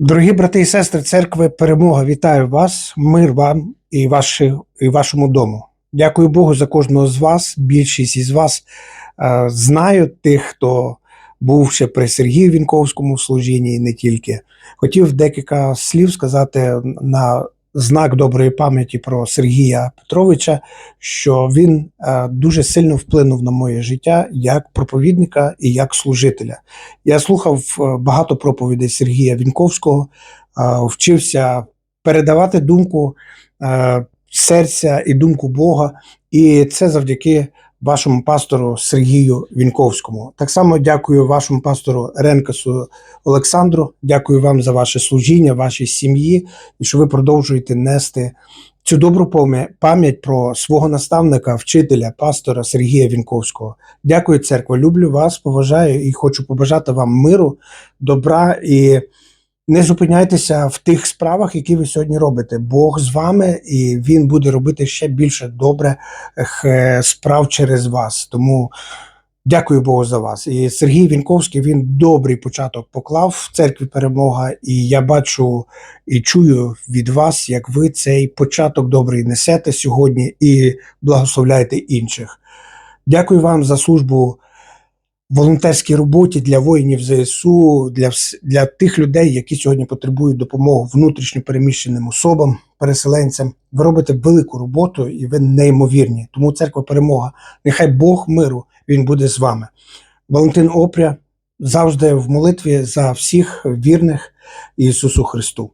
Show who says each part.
Speaker 1: Дорогі брати і сестри церкви Перемога, вітаю вас, мир вам і, ваші, і вашому дому. Дякую Богу за кожного з вас. Більшість із вас е, знаю тих, хто був ще при Сергію Вінковському служінні, і не тільки. Хотів декілька слів сказати на знак доброї пам'яті про Сергія Петровича, що він е, дуже сильно вплинув на моє життя як проповідника і як служителя. Я слухав е, багато проповідей Сергія Вінковського, е, вчився передавати думку серця і думку Бога, і це завдяки вашому пастору Сергію Вінковському. Так само дякую вашому пастору Ренкасу Олександру. Дякую вам за ваше служіння, вашій сім'ї, і що ви продовжуєте нести цю добру пам'ять про свого наставника, вчителя, пастора Сергія Вінковського. Дякую, церква. Люблю вас, поважаю і хочу побажати вам миру, добра і не зупиняйтеся в тих справах, які ви сьогодні робите. Бог з вами, і він буде робити ще більше добре е, справ через вас. Тому дякую Богу за вас. І Сергій Вінковський він добрий початок поклав в церкві перемога. І я бачу і чую від вас, як ви цей початок добрий несете сьогодні і благословляєте інших. Дякую вам за службу волонтерській роботі для воїнів ЗСУ, для, для тих людей, які сьогодні потребують допомоги внутрішньо переміщеним особам, переселенцям. Ви робите велику роботу і ви неймовірні. Тому церква перемога. Нехай Бог миру він буде з вами. Валентин Опря завжди в молитві за всіх вірних Ісусу Христу.